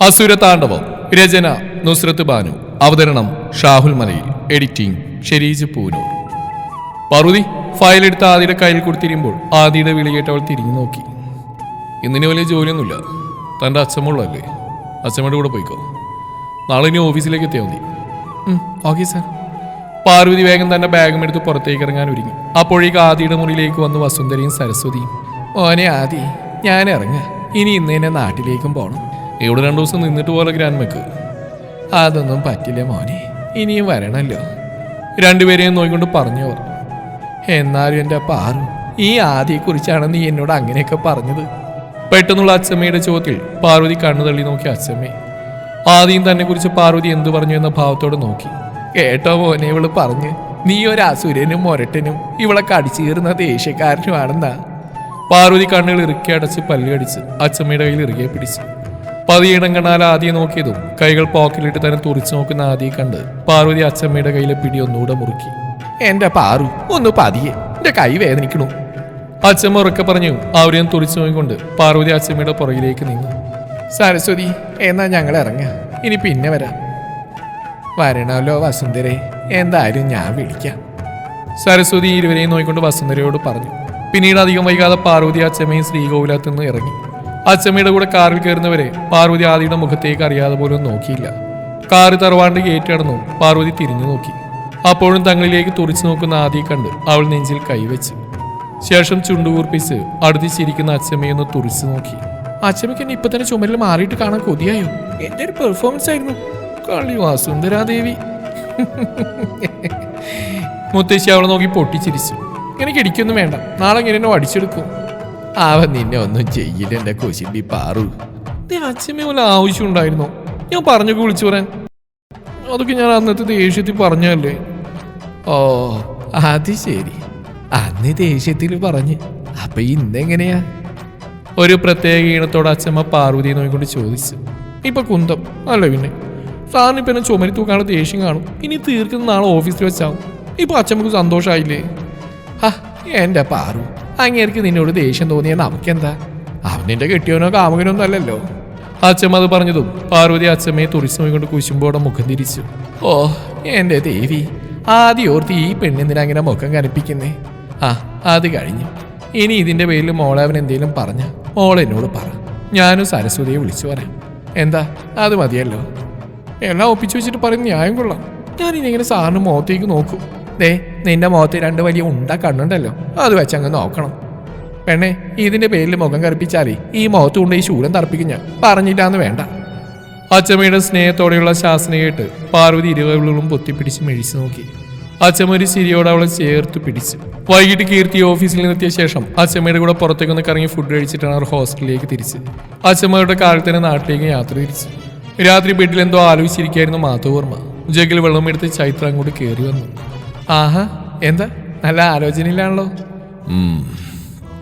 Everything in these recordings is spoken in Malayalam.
അസുര താണ്ഡവം. രചന നുസ്രത്ത് ബാനു. അവതരണം ഷാഹുൽ മലയിൽ. എഡിറ്റിംഗ് ഷെരീജ് പൂനൂർ. പർവതി ഫയലെടുത്ത് ആദിയുടെ കയ്യിൽ കൊടുത്തിരിക്കുമ്പോൾ ആദിയുടെ വിളി കേട്ട് അവൾ തിരിഞ്ഞു നോക്കി. ഇന്നിന് വലിയ ജോലിയൊന്നുമില്ല. തന്റെ അച്ഛമുള്ളല്ലേ അച്ഛമ്മയുടെ കൂടെ പോയിക്കോ. നാളെ ഇനി ഓഫീസിലേക്ക് എത്തിയാൽ മതി. Okay sir. പാർവതി വേഗം തന്നെ ബാഗും എടുത്ത് പുറത്തേക്ക് ഇറങ്ങാൻ ഒരുങ്ങി. അപ്പോഴേക്ക് ആദിയുടെ മുറിയിലേക്ക് വന്ന് വസുന്ധരയും സരസ്വതിയും ഓനെ ആദി ഞാൻ ഇറങ്ങ ഇനി ഇന്ന് തന്നെ നാട്ടിലേക്കും പോകണം ഇവിടെ രണ്ടു ദിവസം നിന്നിട്ട് പോലെ ഗ്രാൻമക്ക് അതൊന്നും പറ്റില്ല മോനെ. ഇനിയും വരണല്ലോ. രണ്ടുപേരെയും നോയിക്കൊണ്ട് പറഞ്ഞു എന്നാലും എന്റെ പാറു ഈ ആദിയെക്കുറിച്ചാണ് നീ എന്നോട് അങ്ങനെയൊക്കെ പറഞ്ഞത്. പെട്ടെന്നുള്ള അച്ഛമ്മയുടെ ചോദ്യത്തിൽ പാർവതി കണ്ണു തള്ളി നോക്കി അച്ഛമ്മേ ആദ്യം തന്നെ കുറിച്ച് പാർവതി എന്തു പറഞ്ഞു എന്ന ഭാവത്തോട് നോക്കി. കേട്ടോ മോനെ ഇവൾ പറഞ്ഞ് നീ ഒരു അസുരനും മൊരട്ടനും ഇവളെ കടിച്ചു കീറുന്ന ദേഷ്യക്കാരനുമാണെന്നാ. പാർവതി കണ്ണുകൾ ഇറുക്കി അടച്ച് പല്ലുകടിച്ച് അച്ഛമ്മയുടെ കയ്യിൽ ഇറുകെ പിടിച്ചു. പതിയിടം കണ്ടാൽ ആദ്യം നോക്കിയതും കൈകൾ പോക്കിലിട്ട് തന്നെ തുറിച്ചു നോക്കുന്ന ആദ്യം കണ്ട് പാർവതി അച്ചമ്മയുടെ കയ്യിലെ പിടി ഒന്നുകൂടെ മുറുക്കി. എന്റെ പാറു ഒന്ന് പതിയെ. എന്റെ കൈ വേദനിക്കണു. അച്ചമ്മ ഉറക്കെ പറഞ്ഞു അവരെയും തുറിച്ചു നോക്കിക്കൊണ്ട് പാർവതി അച്ചമ്മയുടെ പുറകിലേക്ക് നിന്നു. സരസ്വതി എന്നാ ഞങ്ങൾ ഇറങ്ങാം ഇനി പിന്നെ വരാം. വരണമല്ലോ വസുന്ധരെ. എന്തായാലും ഞാൻ വിളിക്കാം. സരസ്വതി ഇരുവരെയും നോക്കിക്കൊണ്ട് വസുന്ധരയോട് പറഞ്ഞു. പിന്നീട് അധികം വൈകാതെ പാർവതി അച്ഛമ്മയും ശ്രീകോവിലത്ത് നിന്ന് ഇറങ്ങി. അച്ഛമ്മയുടെ കൂടെ കാറിൽ കയറുന്നവരെ പാർവതി ആദിയുടെ മുഖത്തേക്ക് അറിയാതെ പോലും നോക്കിയില്ല. കാറ് തറവാണ്ട് ഗേറ്റ് പാർവതി തിരിഞ്ഞു നോക്കി. അപ്പോഴും തങ്ങളിലേക്ക് തുറച്ചു നോക്കുന്ന ആദിയെ കണ്ട് അവൾ നെഞ്ചിൽ കൈവച്ചു. ശേഷം ചുണ്ടുകൂർപ്പിച്ച് അടുത്ത് ചിരിക്കുന്ന അച്ഛമ്മയൊന്ന് തുറിച്ചു നോക്കി. അച്ഛമ്മയ്ക്ക് എന്നെ ഇപ്പൊ തന്നെ ചുമരിൽ മാറിയിട്ട് കാണാൻ കൊതിയായോ? എന്റെ ഒരു പെർഫോമൻസ് ആയിരുന്നു. കളി വാസുന്ധരാദേവി. മുത്തശ്ശി അവളെ നോക്കി പൊട്ടിച്ചിരിച്ചു. എനിക്ക് ഇടിക്കൊന്നും വേണ്ട. നാളെ ഇങ്ങനെ എന്നെ അടിച്ചെടുക്കും അവൻ നിന്നെ ഒന്നും ചെയ്യില്ല എന്റെ കൊശിമ്പി പാറു. അച്ഛമ്മ പോലെ ആവശ്യം ഉണ്ടായിരുന്നോ? ഞാൻ പറഞ്ഞൊക്കെ വിളിച്ചു പറയാൻ. അതൊക്കെ ഞാൻ അന്നത്തെ ദേഷ്യത്തിൽ പറഞ്ഞല്ലേ ഓ അത് ശരി. അന്ന് ദേഷ്യത്തിൽ പറഞ്ഞ്. അപ്പൊ ഇന്നെങ്ങനെയാ? ഒരു പ്രത്യേക ഈണത്തോടെ അച്ഛമ്മ പാർവതി നോയിക്കൊണ്ട് ചോദിച്ചു. ഇപ്പൊ കുന്തം അല്ല പിന്നെ? സാറിന് ഇപ്പൊ എന്നെ ചുമരി തൂക്കാനുള്ള ദേഷ്യം കാണും. ഇനി തീർക്കുന്ന നാളെ ഓഫീസിൽ വെച്ചാവും. ഇപ്പൊ അച്ഛമ്മക്ക് സന്തോഷമായില്ലേ ആ എന്റെ പാറു. അങ്ങേർക്ക് നിന്നോട് ദേഷ്യം തോന്നിയ നമുക്കെന്താ അവൻ നിന്റെ കെട്ടിയവനോ കാമുകനോ അല്ലല്ലോ. അച്ഛമ്മ അത് പറഞ്ഞതും പാർവതി അച്ഛമ്മയെ തുറിസമയം കൊണ്ട് കുശുമ്പോടെ മുഖം തിരിച്ചു. ഓ എന്റെ ദേവി ആദ്യം ഓർത്ത് ഈ പെണ്ണെന്തിനാ അങ്ങനെ മുഖം കനപ്പിക്കുന്നേ? ആ അത് കഴിഞ്ഞു. ഇനി ഇതിന്റെ പേരിൽ മോളെ അവൻ എന്തെങ്കിലും പറഞ്ഞ മോളെന്നോട് പറ. ഞാനും സരസ്വതിയെ വിളിച്ചു പറയാം. എന്താ? അത് മതിയല്ലോ. എല്ലാം ഒപ്പിച്ചു വെച്ചിട്ട് പറയും ന്യായം കൊള്ളാം. ഞാൻ ഇനി ഇങ്ങനെ സാറിന് മുഖത്തേക്ക് നോക്കും? ദേ നിന്റെ മുഖത്ത് രണ്ട് വലിയ ഉണ്ട കണ്ണുണ്ടല്ലോ. അത് വെച്ച് അങ്ങ് നോക്കണം. പെണ്ണേ ഇതിന്റെ പേരിൽ മുഖം കറുപ്പിച്ചാലേ ഈ മുഖത്ത് കൊണ്ട് ഈ ശൂലം തറപ്പിക്കും ഞാൻ. പറഞ്ഞില്ലാന്ന് വേണ്ട. അച്ചമ്മയുടെ സ്നേഹത്തോടെയുള്ള ശാസന കേട്ട് പാർവതി ഇരുവകളും പൊത്തിപ്പിടിച്ച് മെഴിച്ചു നോക്കി. അച്ചമ്മ ഒരു ചിരിയോടെ അവളെ ചേർത്ത് പിടിച്ചു. വൈകിട്ട് കീർത്തി ഓഫീസിൽ നിന്നെത്തിയ ശേഷം അച്ചമ്മയുടെ കൂടെ പുറത്തേക്ക് ഒന്ന് കറങ്ങി ഫുഡ് കഴിച്ചിട്ടാണ് അവർ ഹോസ്റ്റലിലേക്ക് തിരിച്ച്. അച്ചമ്മയുടെ കാറിൽ തന്നെ നാട്ടിലേക്ക് യാത്ര തിരിച്ചു. രാത്രി ബെഡിൽ എന്തോ ആലോചിച്ചിരിക്കായിരുന്നു മാധവർമ്മ ജഗിൽ വെള്ളമെടുത്ത് ചൈത്ര അങ്ങോട്ട് കയറി വന്നു. ആഹാ എന്താ? നല്ല ആലോചനയിലാണല്ലോ.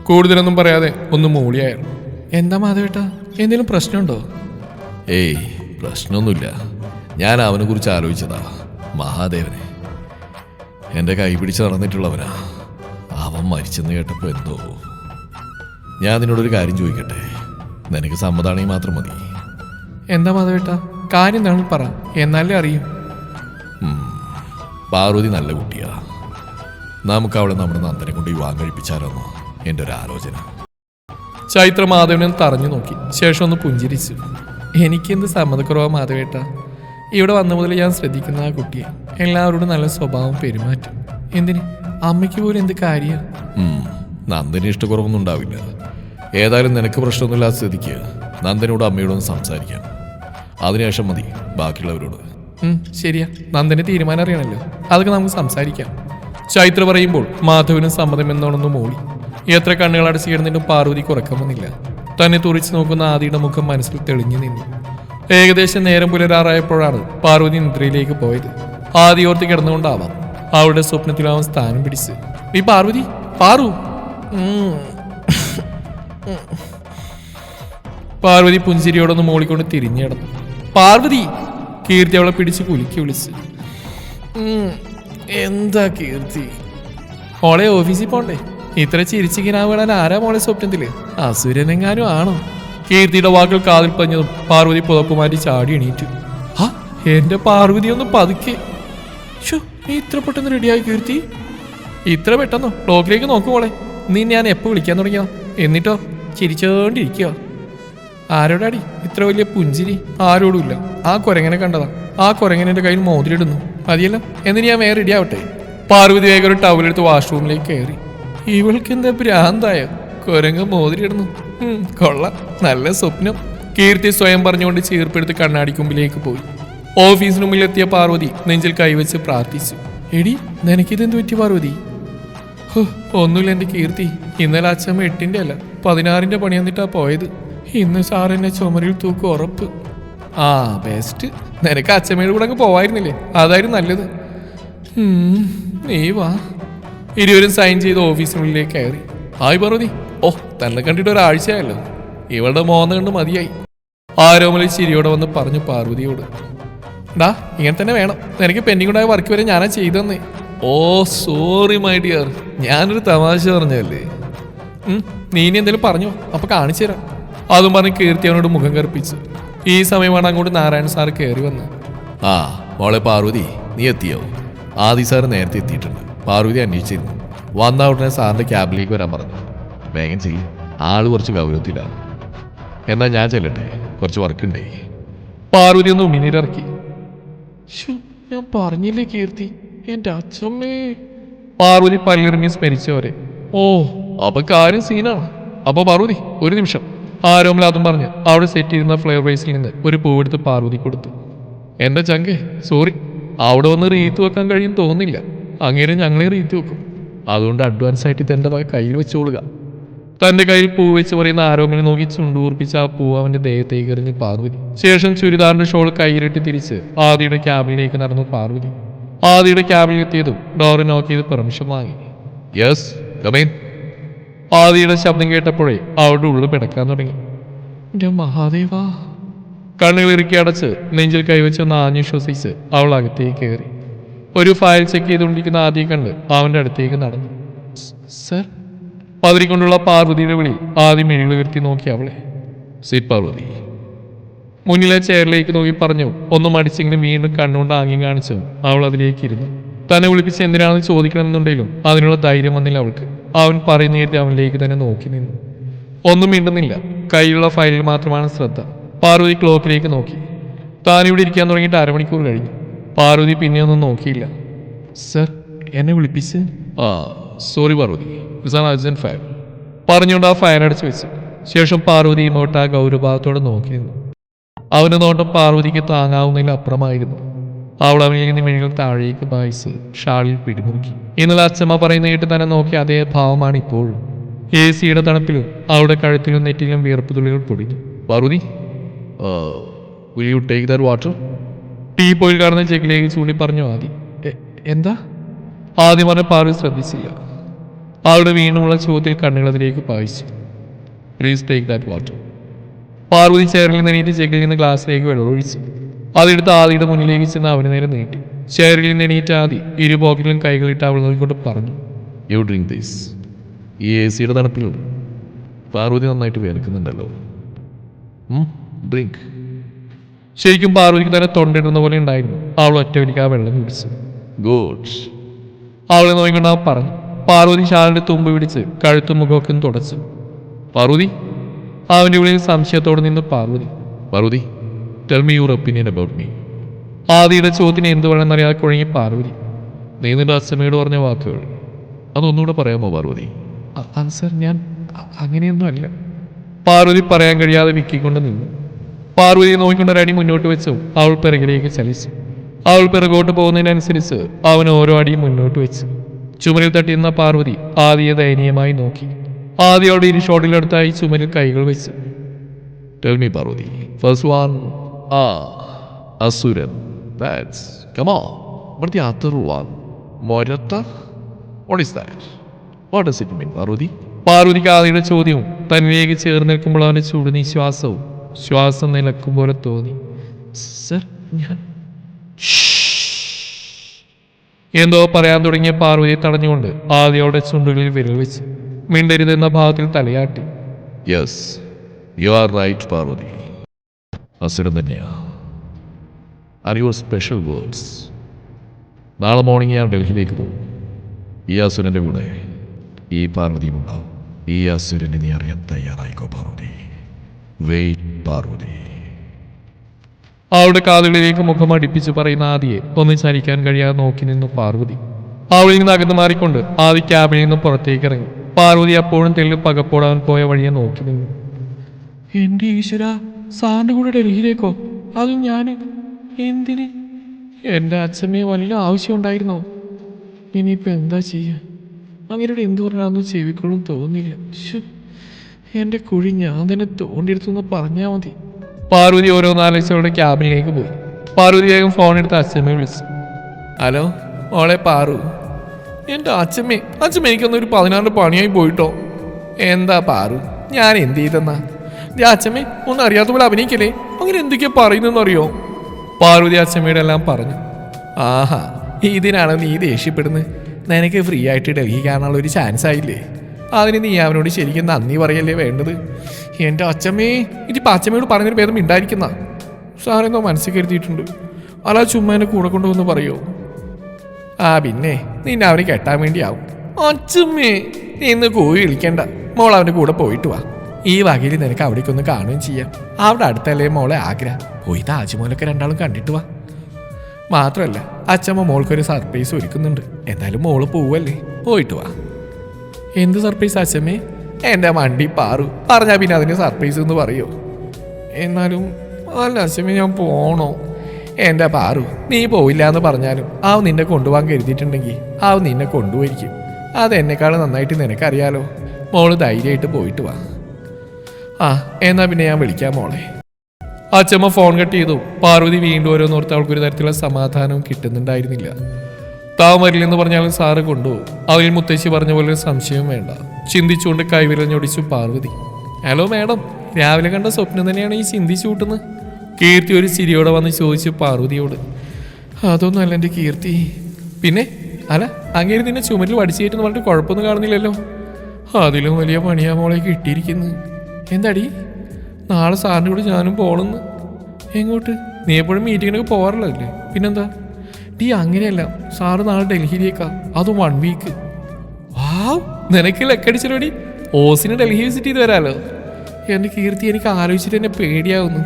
കൂടുതലൊന്നും പറയാതെ ഒന്ന് മൂളിയായിരുന്നു എന്താ മാധവേട്ട? എന്തെങ്കിലും പ്രശ്നമുണ്ടോ? ഏയ് പ്രശ്നമൊന്നുമില്ല. ഞാൻ അവനെ കുറിച്ച് ആലോചിച്ചതാ മഹാദേവനെ. എന്റെ കൈ പിടിച്ച് നടന്നിട്ടുള്ളവനാ. അവൻ മരിച്ചെന്ന് കേട്ടപ്പോൾ എന്തോ. ഞാൻ നിന്നോടൊരു കാര്യം ചോദിക്കട്ടെ? നിനക്ക് സമ്മതാണെങ്കിൽ മാത്രം മതി. എന്താ മാധവേട്ട? കാര്യം എന്താണെന്ന് പറ. എന്നാലേ അറിയൂ. പാർവതി നല്ല കുട്ടിയാ. നമുക്ക് അവളെ നമ്മുടെ നന്ദനെ കൊണ്ട് വിവാഹം കഴിപ്പിച്ചാലോന്നോ? എന്റെ ഒരു ആലോചന. ചൈത്ര മാധവനെ തറഞ്ഞു നോക്കി. ശേഷം ഒന്ന് പുഞ്ചിരിച്ചു. എനിക്കെന്ത് സമ്മതക്കുറവാ മാധവേട്ട? ഇവിടെ വന്ന മുതൽ ഞാൻ ശ്രദ്ധിക്കുന്ന ആ കുട്ടിയെ എല്ലാവരോടും നല്ല സ്വഭാവം പെരുമാറ്റം. എന്തിന്? അമ്മയ്ക്ക് പോലും എന്ത് കാര്യം? നന്ദന ഇഷ്ടക്കുറവൊന്നും ഉണ്ടാവില്ല. ഏതായാലും നിനക്ക് പ്രശ്നമൊന്നുമില്ലാത്ത സ്ഥിതിക്ക് നന്ദനോട് അമ്മയോടൊന്ന് സംസാരിക്കാം. അതിനുശേഷം മതി ബാക്കിയുള്ളവരോട്. ശരിയാ. നന്ദന് തീരുമാനം അറിയണല്ലോ. അതൊക്കെ നമുക്ക് സംസാരിക്കാം. ചൈത്ര പറയുമ്പോൾ മാധവനും സമ്മതം മോളി എത്ര കണ്ണുകൾ അടച്ചു കിടന്നിട്ടും പാർവതിക്ക് വന്നില്ല. തന്നെ തുറിച്ചു നോക്കുന്ന ആദിയുടെ മുഖം മനസ്സിൽ തെളിഞ്ഞു നിന്നു. ഏകദേശം നേരം പുലരാറായപ്പോഴാണ് പാർവതി നിദ്രയിലേക്ക് പോയത്. ആദി ഓർത്ത് കിടന്നുകൊണ്ടാവാം. അവളുടെ സ്വപ്നത്തിൽ അവൻ സ്ഥാനം പിടിച്ച്. ഈ പാർവതി പാറു. പാർവതി പുഞ്ചിരിയോടൊന്ന് മൂളിക്കൊണ്ട് തിരിഞ്ഞു കിടന്നു. പാർവതി കീർത്തി അവളെ പിടിച്ച് കുലുക്കി വിളിച്ച്. എന്താ കീർത്തി? മോളെ ഓഫീസിൽ പോണ്ടേ? ഇത്ര ചിരിച്ചിങ്ങനെ വീണാൻ ആരാ മോളെ സ്വപ്നത്തിൽ? അസുരനെങ്ങാനും ആണോ? കീർത്തിയുടെ വാക്കുകൾ കാതിൽ പഞ്ഞതും പാർവതി പുതപ്പ് മാറ്റി ചാടി എണീറ്റു. ആ എന്റെ പാർവതി ഒന്ന് പതുക്കെ. ഷോ നീ ഇത്ര പെട്ടെന്ന് റെഡിയായി കീർത്തി? ഇത്ര പെട്ടെന്നോ? ബ്ലോക്കിലേക്ക് നോക്കുമോളെ നീ ഞാൻ എപ്പോ വിളിക്കാൻ തുടങ്ങിയോ എന്നിട്ടോ ചിരിച്ചോണ്ടിരിക്കുക ആരോടാടി ഇത്ര വലിയ പുഞ്ചിരി ആരോടുമില്ല. ആ കുരങ്ങനെ കണ്ടതാ. ആ കുരങ്ങനെ എന്റെ കയ്യിൽ മോതിരിടുന്നു. മതിയല്ല എന്നിന് ഞാൻ വേറെ റെഡി ആവട്ടെ. പാർവതി വേഗം ഒരു ടവലെടുത്ത് വാഷ്റൂമിലേക്ക് കയറി. ഇവൾക്ക് എന്താ ഭ്രാന്തായ? കുരങ്ങ് മോതിരിടുന്നു കൊള്ള. നല്ല സ്വപ്നം. കീർത്തി സ്വയം പറഞ്ഞുകൊണ്ട് ചീർപ്പെടുത്ത് കണ്ണാടിക്ക് മുമ്പിലേക്ക് പോയി. ഓഫീസിന് മുമ്പിലെത്തിയ പാർവതി നെഞ്ചിൽ കൈവച്ച് പ്രാർത്ഥിച്ചു. എടി നിനക്കിതെന്ത് പറ്റി പാർവതി? ഒന്നുമില്ല എന്റെ കീർത്തി. ഇന്നലെ അച്ഛമ്മ എട്ടിന്റെ അല്ല പതിനാറിന്റെ പണി വന്നിട്ടാ പോയത്. ഇന്ന് എന്നെ ചുമരിൽ തൂക്ക് ഉറപ്പ്. ആ ബെസ്റ്റ് നിനക്ക് അച്ഛമ്മയുടെ കൂടെ അങ്ങ് പോവായിരുന്നില്ലേ? അതായിരുന്നു നല്ലത്. നീ വാ. ഇരുവരും സൈൻ ചെയ്ത് ഓഫീസിനുള്ളിലേക്ക് കയറി. ആയി പാർവതി ഓ തന്നെ കണ്ടിട്ട് ഒരാഴ്ചയായല്ലോ. ഇവളുടെ മോന്ന് കണ്ട് മതിയായി. ആരോമലി ചിരിയോടെ വന്ന് പറഞ്ഞു പാർവതിയോട്. ഡാ ഇങ്ങനെ തന്നെ വേണം. നിനക്ക് പെൻഡിങ് ഉണ്ടായ വർക്ക് വരെ ഞാനാ ചെയ്തെന്നേ. ഓ സോറി മൈ ഡിയർ ഞാനൊരു തമാശ പറഞ്ഞല്ലേ നീ ഇനി എന്തെങ്കിലും പറഞ്ഞോ. അപ്പൊ കാണിച്ചു തരാം അതും പറഞ്ഞ് കീർത്തി അവനോട് മുഖം കറുപ്പിച്ചു. ഈ സമയമാണ് അങ്ങോട്ട് നാരായണ സാർ കയറി വന്നത് ആ മോളെ പാർവതി നീ എത്തിയോ? ആദി സാർ നേരത്തെ എത്തിയിട്ടുണ്ട്. പാർവതി അന്വേഷിച്ചിരുന്നു. വന്ന ഉടനെ സാറിന്റെ ക്യാബിലേക്ക് വരാൻ പറഞ്ഞു. വേഗം ചെയ്യും. ആൾ കുറച്ച് ഗൗരവത്തിലാണ്. എന്നാ ഞാൻ ചെല്ലട്ടെ. കുറച്ച് വർക്കുണ്ടേ പാർവതി ഒന്ന് ഉമിനീരിറക്കി. ഞാൻ പറഞ്ഞില്ലേ കീർത്തി? എന്റെ അച്ഛമ്മേ. പാർവതി പല്ലിറങ്ങി സ്മരിച്ചവരെ. ഓ അപ്പൊ കാര്യം സീനാണ് അപ്പൊ പാർവതി ഒരു നിമിഷം. ആരോമല അതും പറഞ്ഞ് അവിടെ സെറ്റ് ചെയ്യുന്ന ഫ്ലേവർ റൈസിൽ നിന്ന് ഒരു പൂവെടുത്ത് പാർവതി കൊടുത്തു. എന്റെ ചങ്കെ? സോറി അവിടെ വന്ന് റീത്ത് വെക്കാൻ കഴിയും തോന്നില്ല അങ്ങനെ ഞങ്ങളെ റീത്ത് വെക്കും. അതുകൊണ്ട് അഡ്വാൻസ് ആയിട്ട് ഇതെന്റെ വക കയ്യിൽ വെച്ചോളുക. തന്റെ കയ്യിൽ പൂ വെച്ച് പറയുന്ന ആരോഗ്യം നോക്കി ചുണ്ടൂർപ്പിച്ച ആ പൂ അവന്റെ ദേഹത്തേക്ക് എറിഞ്ഞ് പാർവതി. ശേഷം ചുരിദാറിന്റെ ഷോൾ കൈയിലിട്ട് തിരിച്ച് ആദിയുടെ ക്യാബിനിലേക്ക് നടന്നു പാർവതി. ആദിയുടെ ക്യാബിനിൽ എത്തിയതും ഡോറ് നോക്ക് പെർമിഷൻ വാങ്ങി. യെസ് കമീൻ ആദിയുടെ ശബ്ദം കേട്ടപ്പോഴേ അവളുടെ ഉള്ളു പിടക്കാൻ തുടങ്ങി. എന്റെ മഹാദേവ. കണ്ണുകൾ ഇറുക്കി അടച്ച് നെഞ്ചിൽ കൈവച്ച് ഒന്ന് ആഞ്ഞു ശ്വസിച്ച് അവൾ അകത്തേക്ക് കയറി. ഒരു ഫയൽ ചെക്ക് ചെയ്തുകൊണ്ടിരിക്കുന്ന ആദ്യം കണ്ട് അവന്റെ അടുത്തേക്ക് നടന്നു. സർ? പതിരിക്കൊണ്ടുള്ള പാർവതിയുടെ വിളി ആദ്യം മെഴുകൾ ഉയർത്തി നോക്കി അവളെ. സിറ്റ് പാർവതി. മുന്നിലെ ചെയറിലേക്ക് നോക്കി പറഞ്ഞു ഒന്നും മടിച്ചെങ്കിലും വീണ്ടും കണ്ണുകൊണ്ട് ആംഗ്യം കാണിച്ചു അവൾ അതിലേക്ക് ഇരുന്നു. തന്നെ വിളിപ്പിച്ച് എന്തിനാണെന്ന് ചോദിക്കണമെന്നുണ്ടെങ്കിലും അതിനുള്ള ധൈര്യം വന്നില്ല അവൾക്ക്. അവൻ കേട്ട് അവനിലേക്ക് തന്നെ നോക്കി നിന്നു. ഒന്നും മിണ്ടുന്നില്ല. കയ്യിലുള്ള ഫയലിൽ മാത്രമാണ് ശ്രദ്ധ. പാർവതി ക്ലോക്കിലേക്ക് നോക്കി. താനിവിടെ ഇരിക്കാൻ തുടങ്ങിയിട്ട് അരമണിക്കൂർ കഴിഞ്ഞു. പാർവതി പിന്നെ ഒന്നും നോക്കിയില്ല. സർ എന്നെ വിളിപ്പിച്ച്? ആ sorry Parvathi. An urgent file പറഞ്ഞുകൊണ്ട് ആ ഫയൽ അടച്ച് വെച്ചു. ശേഷം പാർവതി ഇങ്ങോട്ട് ആ ഗൗരവഭാവത്തോടെ നോക്കി നിന്നു. അവന് നോട്ടം പാർവതിക്ക് താങ്ങാവുന്നതിൽ അപ്പുറമായിരുന്നു. അവൾ അവനിൽ നിന്ന് താഴേക്ക് വായിച്ച് ഷാളിൽ പിടിമുറുക്കി. ഇന്നലെ അച്ഛമ്മ പറയുന്ന തന്നെ നോക്കി അതേ ഭാവമാണ് ഇപ്പോഴും. എ സിയുടെ തണുപ്പിൽ അവളുടെ കഴുത്തിലും നെറ്റിലും വിയർപ്പ് തുള്ളികൾ പൊടിഞ്ഞു പറുതി ടേക്ക് ദർ വാട്ടർ ടീ പോയിൽ കാണുന്ന ചെക്കിലേക്ക് ചൂണ്ടി പറഞ്ഞു ആദി. എന്താ? ആദ്യം പറഞ്ഞ പാറി ശ്രദ്ധിച്ചില്ല. അവളുടെ വീണ്ടുമുള്ള ചോദ്യത്തിൽ കണ്ണുകളതിലേക്ക് പായിച്ചു. Please take that water Parvathi ചേർന്ന് നിന്ന് എണീറ്റ് ചെക്കിൽ നിന്ന് ഗ്ലാസ്സിലേക്ക് വെള്ളം ഒഴിച്ചു അതെടുത്ത് ആദിയുടെ മുന്നിലേക്ക് ചെന്ന് അവന് നേരെ നീട്ടി. ചെയറിൽ നിന്ന് എണീറ്റ് ആദി ഇരു പോക്കറ്റിലും കൈകളിട്ട് അവൾ നോക്കിക്കൊണ്ട് പറഞ്ഞു യു ഡ്രിങ്ക് ദിസ് ഈ എ സിയുടെ തണുപ്പിൽ പാർവതി നന്നായിട്ട് വേർക്കുന്നുണ്ടല്ലോ ഡ്രിങ്ക് ശരിക്കും പാർവതിക്ക് തന്നെ തൊണ്ടിടുന്ന പോലെ ഉണ്ടായിരുന്നു. അവൾ ഒറ്റ വലിക്ക് ആ വെള്ളം കുടിച്ചു. ഗുഡ് അവളെ നോക്കിക്കൊണ്ട് അവൻ പറഞ്ഞു. പാർവതി ഷാലിന്റെ തുമ്പ് പിടിച്ച് കഴുത്തും മുഖമൊക്കെ തുടച്ചു. പാർവതി? അവന്റെ ഉള്ളിൽ സംശയത്തോടെ നിന്ന് Parvathi. Parvathi tell me your opinion about me ആദിയുടെ ചോദ്യത്തിന് എന്ത് വേണമെന്നറിയാതെ കുഴങ്ങി പാർവതി. നീ നിന്റെ അച്ഛമ്മയോട് പറഞ്ഞ വാക്കുകൾ. അതൊന്നുകൂടെ പറയാമോ പാർവതി? "അ- അത് സർ ഞാൻ അങ്ങനെയൊന്നും അല്ല. പാർവതി പറയാൻ കഴിയാതെ വിക്കിക്കൊണ്ട് നിന്നു. പാർവതിയെ നോക്കിക്കൊണ്ട് ഒരടി മുന്നോട്ട് വെച്ചു. അവൾ പിറകിലേക്ക് ചലിച്ചു. അവൾ പിറകോട്ട് പോകുന്നതിനനുസരിച്ച് അവൻ ഓരോ അടിയും മുന്നോട്ട് വെച്ചു. ചുമരിൽ തട്ടിയുന്ന പാർവതി ആദിയെ ദയനീയമായി നോക്കി. ആദിയോട് ഇരു ഷോട്ടിലടുത്തായി ചുമരിൽ കൈകൾ വെച്ചു. Tell me Parvathi. First one ആ അസുരൻ. That's common but the other one മൊരത്ത what is that what does it mean Parvathi? പാർവതിക്ക് ആദിയുടെ ചോദ്യവും തന്നിലേക്ക് ചേർന്ന് നിൽക്കുമ്പോൾ അവന്റെ ചൂടുന്ന ശ്വാസവും ശ്വാസം നിലക്കും പോലെ തോന്നി. സർ ഞാൻ എന്തോ പറയാൻ തുടങ്ങിയ പാർവതിയെ തടഞ്ഞുകൊണ്ട് ആദിയോടെ ചുണ്ടുകളിൽ വിരൽ വെച്ച് മിണ്ടരുതെന്ന ഭാഗത്തിൽ തലയാട്ടി. Yes you are right Parvathi. അസുരം തന്നെയാ. ആർ യുവർ സ്പെഷ്യൽ വേർഡ്സ് നാളെ മോർണിംഗ് ഞാൻ ഡൽഹിയിലേക്ക് പോകും. ഈ അസുരന്റെ കൂടെ ഈ പാർവതിയും ഉണ്ടാവും. ഈ അസുരനെ നീ അറിയാൻ തയ്യാറായിക്കോ പാർവതി വെയിറ്റ് പാർവതി. അവളുടെ കാതുകളിലേക്ക് മുഖം അടിപ്പിച്ച് പറയുന്ന ആദിയെ ഒന്നും ചലിക്കാൻ കഴിയാതെ നോക്കി നിന്നു പാർവതി. അവളിൽ നിന്ന് അകന്നു മാറിക്കൊണ്ട് ആദി ക്യാബിനിൽ നിന്ന് പുറത്തേക്ക് ഇറങ്ങി. പാർവതി അപ്പോഴും തെളിവ് പകപ്പോടാൻ പോയ വഴിയെ നോക്കി നിന്നു. എന്റെ ഈശ്വര സാറിന്റെ കൂടെ ഡൽഹിയിലേക്കോ? അതും ഞാൻ എന്തിന്? എന്റെ അച്ഛമ്മയെ വലിയ ആവശ്യമുണ്ടായിരുന്നോ. ഇനിയിപ്പോൾ എന്താ ചെയ്യുക അങ്ങനെയോട് എന്തു പറഞ്ഞാന്ന് ചെവിക്കൊള്ളും തോന്നില്ല. എന്റെ കുഴി ഞാൻ തന്നെ തോണ്ടിയെടുത്തുനിന്ന് പറഞ്ഞാൽ മതി. പാർവതി ഓരോന്നാലോചിച്ചവളുടെ ക്യാബിനിലേക്ക് പോയി. പാർവതി വേഗം ഫോൺ എടുത്ത് അച്ഛമ്മയെ വിളിച്ചു. ഹലോ ഓളെ പാറു. എന്റെ അച്ഛമ്മേ അച്ഛമ്മ എനിക്കൊന്നൊരു പതിനാറ് പണിയായി പോയിട്ടോ. എന്താ പാറു? ഞാൻ എന്ത് ചെയ്തെന്നാ? അച്ഛമ്മേ ഒന്നും അറിയാത്ത പോലെ അഭിനയിക്കല്ലേ? അങ്ങനെ എന്തൊക്കെയാ പറയുന്നറിയോ പാർവതി അച്ഛമ്മയുടെ എല്ലാം പറഞ്ഞു. ആഹാ ഇതിനാണ് നീ ദേഷ്യപ്പെടുന്നത്? നിനക്ക് ഫ്രീ ആയിട്ട് ഡൽഹി കാണാനുള്ള ഒരു ചാൻസ് ആയില്ലേ? അതിന് നീ അവനോട് ശരിക്കും നന്ദി പറയല്ലേ വേണ്ടത്? എന്റെ അച്ഛമ്മേ ഇതിപ്പോൾ അച്ഛമ്മയോട് പറഞ്ഞൊരു ഭേദം ഉണ്ടായിരിക്കുന്ന സാറെന്തോ മനസ്സിൽ കരുതിയിട്ടുണ്ട്. അല്ല ചുമ്മാ എന്നെ കൂടെ കൊണ്ടുവന്ന് പറയോ? ആ പിന്നെ നിന്നെ അവന് കെട്ടാൻ വേണ്ടിയാവും. അച്ഛമ്മേ നീ ഇന്ന് കോഴി വിളിക്കണ്ട. മോൾ അവന്റെ കൂടെ പോയിട്ട് വാ. ഈ വകയിൽ നിനക്ക് അവിടേക്കൊന്ന് കാണുകയും ചെയ്യാം. അവിടെ അടുത്തല്ലേ മോളെ ആഗ്രഹം. പോയി താജ്മഹലൊക്കെ രണ്ടാളും കണ്ടിട്ട് വാ. മാത്രമല്ല അച്ഛമ്മ മോൾക്കൊരു സർപ്രൈസ് ഒരുക്കുന്നുണ്ട്. എന്തായാലും മോൾ പോവല്ലേ? പോയിട്ട് വാ. എന്ത് സർപ്രൈസ് അച്ഛമ്മേ? എന്റെ വണ്ടി പാറു. പറഞ്ഞാൽ പിന്നെ അതിന് സർപ്രൈസ് എന്ന് പറയോ? എന്നാലും അല്ല അച്ഛമ്മേ ഞാൻ പോണോ? എന്റെ പാറു നീ പോയില്ല എന്ന് പറഞ്ഞാലും ആവ് നിന്നെ കൊണ്ടുപോകാൻ കരുതിയിട്ടുണ്ടെങ്കിൽ ആവ് നിന്നെ കൊണ്ടുപോയിരിക്കും. അത് എന്നെക്കാൾ നന്നായിട്ട് നിനക്കറിയാലോ? മോൾ ധൈര്യമായിട്ട് പോയിട്ട് വാ. ആ എന്നാ പിന്നെ ഞാൻ വിളിക്കാം മോളെ. അച്ഛമ്മ ഫോൺ കട്ട് ചെയ്തു. പാർവതി വീണ്ടും ഓരോന്നോർത്ത് അവൾക്കൊരു തരത്തിലുള്ള സമാധാനവും കിട്ടുന്നുണ്ടായിരുന്നില്ല. താൻ വരില്ലെന്ന് പറഞ്ഞാലും സാറ് കൊണ്ടുപോകും. അവരിൽ മുത്തശ്ശി പറഞ്ഞ പോലെ ഒരു സംശയവും വേണ്ട. ചിന്തിച്ചുകൊണ്ട് കൈവിരഞ്ഞൊടിച്ചു പാർവതി. Hello madam. രാവിലെ കണ്ട സ്വപ്നം തന്നെയാണ് ഈ ചിന്തിച്ചു കൂട്ടുന്നത് കീർത്തി ഒരു ചിരിയോടെ വന്ന് ചോദിച്ചു പാർവതിയോട്. അതൊന്നും അല്ല എന്റെ കീർത്തി. പിന്നെ? അല്ല അങ്ങേര് നിന്നെ ചുമരിൽ വടിച്ചേറ്റെന്ന് പറഞ്ഞിട്ട് കുഴപ്പമൊന്നും കാണുന്നില്ലല്ലോ. അതിലും വലിയ പണിയാ മോളെ കിട്ടിയിരിക്കുന്നു എന്താടി? നാളെ സാറിന്റെ കൂടെ ഞാനും പോകണമെന്ന് എങ്ങോട്ട്? നീ എപ്പോഴും മീറ്റിങ്ങിനൊക്കെ പോകാറില്ലല്ലേ പിന്നെന്താ? ഡീ അങ്ങനെയല്ല. സാറ് നാളെ ഡൽഹിയിലേക്കാ. അത് വൺ വീക്ക് വാവ്! നിനക്ക് ലക്കടിച്ചല്ലോടി ഓസിന് ഡൽഹി വിസിറ്റ് വരാലോ. എന്റെ കീർത്തി എനിക്ക് ആലോചിച്ചിട്ട് എന്നെ പേടിയാവുന്നു.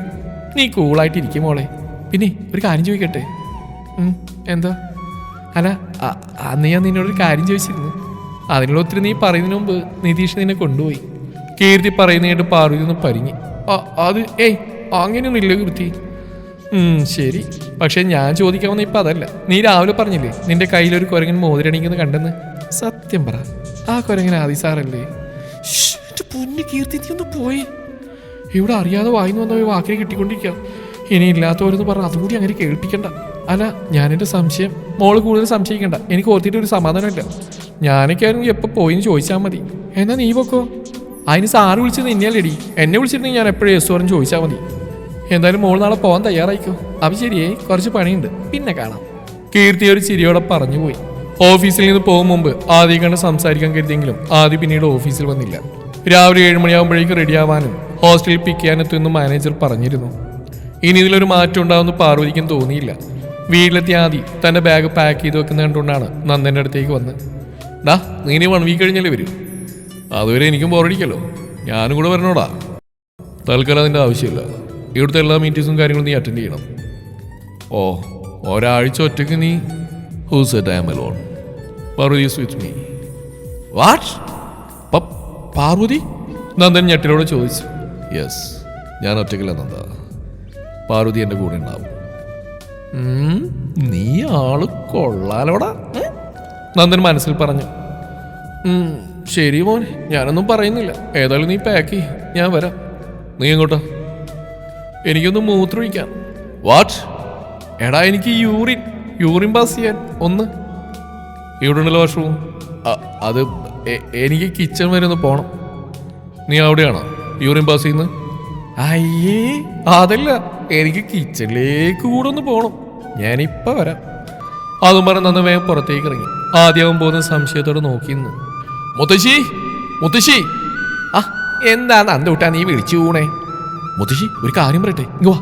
നീ കൂളായിട്ടിരിക്കും മോളെ. പിന്നെ ഒരു കാര്യം ചോദിക്കട്ടെ? എന്താ? അല്ല അന്ന് ഞാൻ നിന്നോടൊരു കാര്യം ചോദിച്ചിരുന്നു. അതിനുള്ള ഒത്തിരി നീ പറയുന്നതിന് മുമ്പ് നിതീഷ് നിന്നെ കൊണ്ടുപോയി. കീർത്തി പറയുന്നതായിട്ട് പാർവതി ഒന്ന് പരിങ്ങി. അത് ഏയ് അങ്ങനെയൊന്നും ഇല്ല കീർത്തി ശരി. പക്ഷെ ഞാൻ ചോദിക്കാവുന്ന ഇപ്പം അതല്ല. നീ രാവിലെ പറഞ്ഞില്ലേ നിന്റെ കയ്യിലൊരു കുരങ്ങൻ മോതിരണിക്കുന്നത് കണ്ടെന്ന്? സത്യം പറ. ആ കുരങ്ങൻ ആദി സാറല്ലേ? പൊന്നു കീർത്തി ഒന്ന് പോയി. ഇവിടെ അറിയാതെ വായിന്ന് വന്ന വാക്കിനെ കിട്ടിക്കൊണ്ടിരിക്കുക ഇനി ഇല്ലാത്തവരെന്ന് പറഞ്ഞാൽ അതുകൂടി അങ്ങനെ കേൾപ്പിക്കണ്ട. അല്ല ഞാനെന്റെ സംശയം. മോൾ കൂടുതൽ സംശയിക്കണ്ട. എനിക്ക് ഓർത്തിട്ട് ഒരു സമാധാനമില്ല. ഞാനൊക്കെ ആയിരുന്നു എപ്പോൾ പോയിന്ന് ചോദിച്ചാൽ മതി. എന്നാ നീ പൊക്കോ. അതിന് സാറ് വിളിച്ചത് ഇന്നലെടി എന്നെ വിളിച്ചിരുന്നെങ്കിൽ ഞാൻ എപ്പോഴും യെസ് പറഞ്ഞ് ചോദിച്ചാൽ മതി. എന്തായാലും മോൾ നാളെ പോകാൻ തയ്യാറായിക്കോ? അപ്പം ശരിയേ കുറച്ച് പണിയുണ്ട്. പിന്നെ കാണാം. കീർത്തി ഒരു ചിരിയോടെ പറഞ്ഞു പോയി ഓഫീസിൽ നിന്ന് പോകും മുമ്പ് ആദ്യം കണ്ട് സംസാരിക്കാൻ കരുതിയെങ്കിലും ആദ്യം പിന്നീട് ഓഫീസിൽ വന്നില്ല. രാവിലെ ഏഴ് മണിയാകുമ്പോഴേക്കും റെഡിയാവാനും ഹോസ്റ്റലിൽ പിക്ക് ചെയ്യാനെത്തുമെന്ന് മാനേജർ പറഞ്ഞിരുന്നു. ഇനി ഇതിലൊരു മാറ്റം ഉണ്ടാവുമെന്ന് പാർവതിക്കും തോന്നിയില്ല. വീട്ടിലെത്തിയ ആദി തന്റെ ബാഗ് പാക്ക് ചെയ്ത് വെക്കുന്ന കണ്ടുകൊണ്ടാണ് നന്ദന്റെ അടുത്തേക്ക് വന്ന് ഡാ നീ വൺ വീക്ക് കഴിഞ്ഞാലേ വരൂ? അതുവരെ എനിക്കും ബോറടിക്കല്ലോ ഞാനും കൂടെ വരണോടാ. തൽക്കാലം അതിന്റെ ആവശ്യമില്ല. ഇവിടുത്തെ എല്ലാ മീറ്റിങ്സും കാര്യങ്ങളും നീ അറ്റൻഡ് ചെയ്യണം. ഓ ഒരാഴ്ച ഒറ്റയ്ക്ക് നീ whose a time alone Parvathi with me what Parvathi? Nandan ഞെട്ടിലോട് ചോദിച്ചു. യെസ് ഞാൻ ഒറ്റയ്ക്കല്ല നന്ദ. പാർവതി എന്റെ കൂടെ ഉണ്ടാവും. നീ ആൾ കൊള്ളാലോടാ. നന്ദൻ മനസ്സിൽ പറഞ്ഞു. ശരി മോനെ ഞാനൊന്നും പറയുന്നില്ല. ഏതായാലും നീ പാക്ക് ചെയ്യ. ഞാൻ വരാം. നീ എങ്ങോട്ടാ? എനിക്കൊന്ന് മൂത്രമൊഴിക്കാം. വാട്ട് എടാ എനിക്ക് യൂറിൻ യൂറിൻ പാസ് ചെയ്യാൻ. ഒന്ന്. ഇവിടെ ഉണ്ടല്ലോ വാഷ്റൂം അത് എനിക്ക് കിച്ചൺ വരെ ഒന്ന് പോകണം നീ അവിടെയാണോ യൂറിൻ പാസ് ചെയ്യുന്നത്? അയ്യേ അതല്ല. എനിക്ക് കിച്ചണിലേക്ക് കൂടെ ഒന്ന് പോകണം ഞാനിപ്പോൾ വരാം. അതും പറഞ്ഞ് നന്ന് വേഗം പുറത്തേക്ക് ഇറങ്ങി. ആദ്യം പോകുന്ന സംശയത്തോടെ നോക്കി നിന്നു. മുത്തശ്ശി മുത്തശ്ശി. ആ എന്താ നന്ദൂട്ടാ നീ വിളിച്ചു പോണേ? മുത്തശ്ശി ഒരു കാര്യം പറയട്ടെ ഇങ്ങോ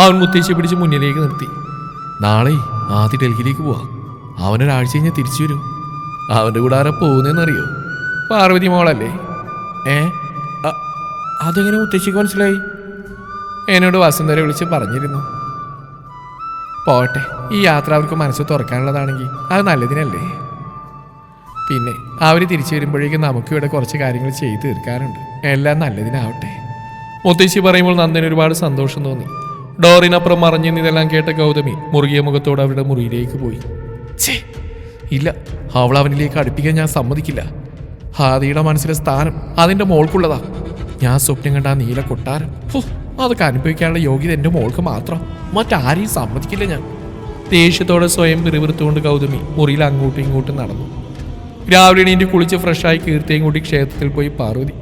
അവൻ മുത്തശ്ശി പിടിച്ച് മുന്നിലേക്ക് നിർത്തി. നാളെ ആദ്യ ഡൽഹിയിലേക്ക് പോവാ. അവനൊരാഴ്ച കഴിഞ്ഞാൽ തിരിച്ചു വരും. അവന്റെ കൂടെ ആരാ പോകുന്നതെന്നറിയോ പാർവതി മോളല്ലേ? ഏ അതെങ്ങനെ മുത്തശ്ശിക്ക് മനസ്സിലായി? എന്നോട് വസന്തരെ വിളിച്ച് പറഞ്ഞിരുന്നു. പോട്ടെ ഈ യാത്ര അവർക്ക് മനസ്സ് തുറക്കാനുള്ളതാണെങ്കിൽ അത് നല്ലതിനല്ലേ? പിന്നെ അവർ തിരിച്ചു വരുമ്പോഴേക്കും നമുക്ക് ഇവിടെ കുറച്ച് കാര്യങ്ങൾ ചെയ്തു തീർക്കാനുണ്ട്. എല്ലാം നല്ലതിനാവട്ടെ. മുത്തശ്ശി പറയുമ്പോൾ നന്ദന് ഒരുപാട് സന്തോഷം തോന്നി. ഡോറിനപ്പുറം മറിഞ്ഞു ഇതെല്ലാം കേട്ട ഗൗതമി മുറുകിയ മുഖത്തോട് അവരുടെ മുറിയിലേക്ക് പോയി. ഛേ ഇല്ല അവൾ അവനിലേക്ക് അടുപ്പിക്കാൻ ഞാൻ സമ്മതിക്കില്ല. ഹാദിയുടെ മനസ്സിലെ സ്ഥാനം അതിന്റെ മോൾക്കുള്ളതാ. ഞാൻ സ്വപ്നം കണ്ട നീല കൊട്ടാരം. അതൊക്കെ അനുഭവിക്കാനുള്ള യോഗ്യത എന്റെ മോൾക്ക് മാത്രം. മറ്റാരെയും സമ്മതിക്കില്ല ഞാൻ. ദേഷ്യത്തോടെ സ്വയം പിറിവിറുത്തുകൊണ്ട് ഗൗതമി മുറിയിൽ അങ്ങോട്ടും ഇങ്ങോട്ടും നടന്നു. രാവിലെ എണീറ്റ് കുളിച്ച് ഫ്രഷായി കീർത്തിയും കൂടി ക്ഷേത്രത്തിൽ പോയി പാർവതി.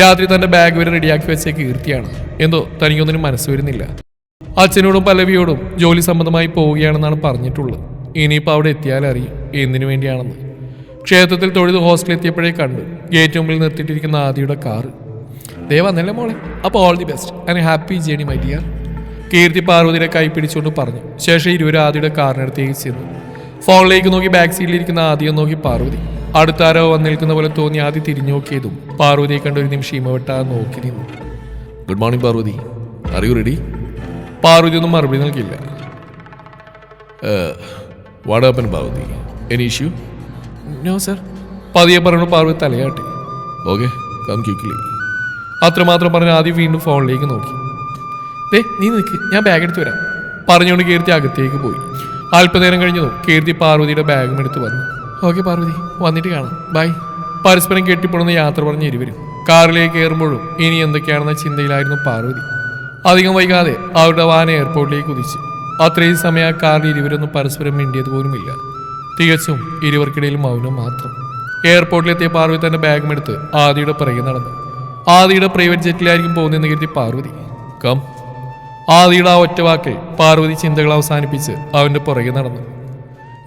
രാത്രി തന്റെ ബാഗ് വരെ റെഡിയാക്കി വെച്ച കീർത്തിയാണ്. എന്തോ തനിക്കൊന്നിനും മനസ്സ് വരുന്നില്ല. അച്ഛനോടും പല്ലവിയോടും ജോലി സംബന്ധമായി പോവുകയാണെന്നാണ് പറഞ്ഞിട്ടുള്ളത്. ഇനിയിപ്പോൾ അവിടെ എത്തിയാൽ അറിയും എന്തിനു വേണ്ടിയാണെന്ന്. ക്ഷേത്രത്തിൽ തൊഴുത് ഹോസ്റ്റലിൽ എത്തിയപ്പോഴേ കണ്ടു. ഗേറ്റ് മുമ്പിൽ നിർത്തിയിട്ടിരിക്കുന്ന ആദിയുടെ കാറ് ദേ വന്നല്ലേ മോളെ. അപ്പോൾ all the best and happy journey my dear Keerthi പാർവതിയുടെ കൈ പിടിച്ചുകൊണ്ട് പറഞ്ഞു. ശേഷം ഇരുവരും ആദിയുടെ കാറിനടുത്തേക്ക് ചെന്നു. ഫോണിലേക്ക് നോക്കി ബാക്ക് സീറ്റിലിരിക്കുന്ന ആദ്യം നോക്കി പാർവതി. അടുത്താരോ വന്ന് നിൽക്കുന്ന പോലെ തോന്നി ആദ്യം തിരിഞ്ഞു നോക്കിയതും പാർവതിയെ കണ്ട ഒരു നിമിഷം ഇമവെട്ടാ നോക്കി നിന്നു. Good morning Parvathi. Are you ready Parvathi ഒന്നും മറുപടി നൽകിയില്ല. What happen Parvathi? Any issue no sir പതിയെ പറഞ്ഞു പാർവതി തലയാട്ടി. ഓക്കെ കം ക്യൂക്കിലി അത്രമാത്രം പറഞ്ഞ് ആദ്യം വീണ്ടും ഫോണിലേക്ക് നോക്കി. ദേ നീ നിൽക്ക് ഞാൻ ബാഗ് എടുത്ത് വരാം. പറഞ്ഞുകൊണ്ട് കയറി അകത്തേക്ക് പോയി. അല്പനേരം കഴിഞ്ഞതും കീർത്തി പാർവതിയുടെ ബാഗും എടുത്ത് വന്നു. ഓക്കെ പാർവതി വന്നിട്ട് കാണാം. ബൈ. പരസ്പരം കെട്ടിപ്പുണർന്ന് യാത്ര പറഞ്ഞ് ഇരുവരും കാറിലേക്ക് കയറുമ്പോഴും ഇനി എന്തൊക്കെയാണെന്ന ചിന്തയിലായിരുന്നു പാർവതി. അധികം വൈകാതെ അവരുടെ വാഹനം എയർപോർട്ടിലേക്ക് കുതിച്ചു. അത്രയും സമയം ആ കാറിൽ ഇരുവരൊന്നും പരസ്പരം മിണ്ടിയത് പോലുമില്ല. തികച്ചും ഇരുവർക്കിടയിൽ മൗനം മാത്രം. എയർപോർട്ടിലെത്തിയ പാർവതി തന്റെ ബാഗും എടുത്ത് ആദിയുടെ പിറകെ നടന്നു. ആദിയുടെ പ്രൈവറ്റ് ജെറ്റിലായിരിക്കും പോകുന്നതെന്ന് കരുതി പാർവതി. കം. ആദിയുടെ ആ ഒറ്റ വാക്കിൽ പാർവതി ചിന്തകൾ അവസാനിപ്പിച്ച് അവന്റെ പുറകെ നടന്നു.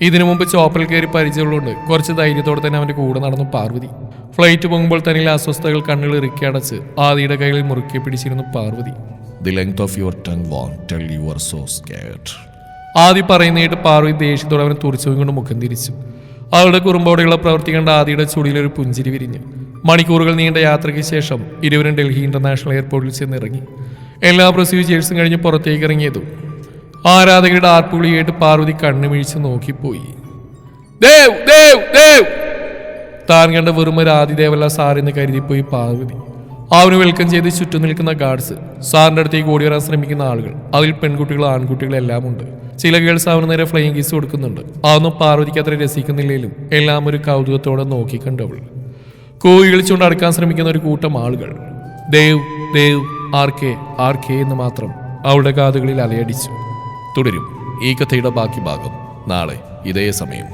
ഇതിനു മുമ്പ് ചോപ്പൽ കയറി പരിചയമുള്ളതുകൊണ്ട് കുറച്ച് ധൈര്യത്തോടെ തന്നെ അവന്റെ കൂടെ നടന്നു പാർവതി. ഫ്ലൈറ്റ് പോകുമ്പോൾ തന്നിലെ അസ്വസ്ഥതകൾ കണ്ണുകൾ ഇറുക്കി അടച്ച് ആദിയുടെ കൈകളിൽ മുറുക്കി പിടിച്ചിരുന്നു Parvathi. The length of your tongue won't tell you are so scared Adi പറയുന്നതായിട്ട് പാർവതി ദേഷ്യത്തോടെ അവനെ തുറച്ചു കൊണ്ട് മുഖം തിരിച്ചു. അവളുടെ കുറുമ്പോടെയുള്ള പ്രവൃത്തി കണ്ട ആദിയുടെ ചുടിയിലൊരു പുഞ്ചിരി വിരിഞ്ഞു. മണിക്കൂറുകൾ നീണ്ട യാത്രയ്ക്ക് ശേഷം ഇരുവരും ഡൽഹി ഇന്റർനാഷണൽ എയർപോർട്ടിൽ ചെന്നിറങ്ങി. എല്ലാ പ്രൊസീജിയേഴ്സും കഴിഞ്ഞ് പുറത്തേക്ക് ഇറങ്ങിയതും ആരാധകരുടെ ആർപ്പുവിളിയായിട്ട് പാർവതി കണ്ണുമിഴിച്ച് നോക്കിപ്പോയി. ദേവ് ദേവ് ദേവ്! താൻ കണ്ട വെറും ഒരു ആദിദേവല്ല സാറെന്ന് കരുതിപ്പോയി പാർവതി. അവന് വെൽക്കം ചെയ്ത് ചുറ്റും നിൽക്കുന്ന ഗാർഡ്സ് സാറിന്റെ അടുത്തേക്ക് ഓടി വരാൻ ശ്രമിക്കുന്ന ആളുകൾ. അതിൽ പെൺകുട്ടികൾ ആൺകുട്ടികൾ എല്ലാം ഉണ്ട്. ചില ഗേൾസ് അവന് നേരെ ഫ്ലൈയിങ് കിസ് കൊടുക്കുന്നുണ്ട്. അതൊന്നും പാർവതിക്ക് അത്ര രസിക്കുന്നില്ലെങ്കിലും എല്ലാം ഒരു കൗതുകത്തോടെ നോക്കിക്കണ്ടവൾ. കോഴി കളിച്ചുകൊണ്ട് അടുക്കാൻ ശ്രമിക്കുന്ന ഒരു കൂട്ടം ആളുകൾ. Dev Dev R K R K എന്ന് മാത്രം അവളുടെ കാതുകളിൽ അലയടിച്ചു. തുടരും. ഈ കഥയുടെ ബാക്കി ഭാഗം നാളെ ഇതേ സമയം.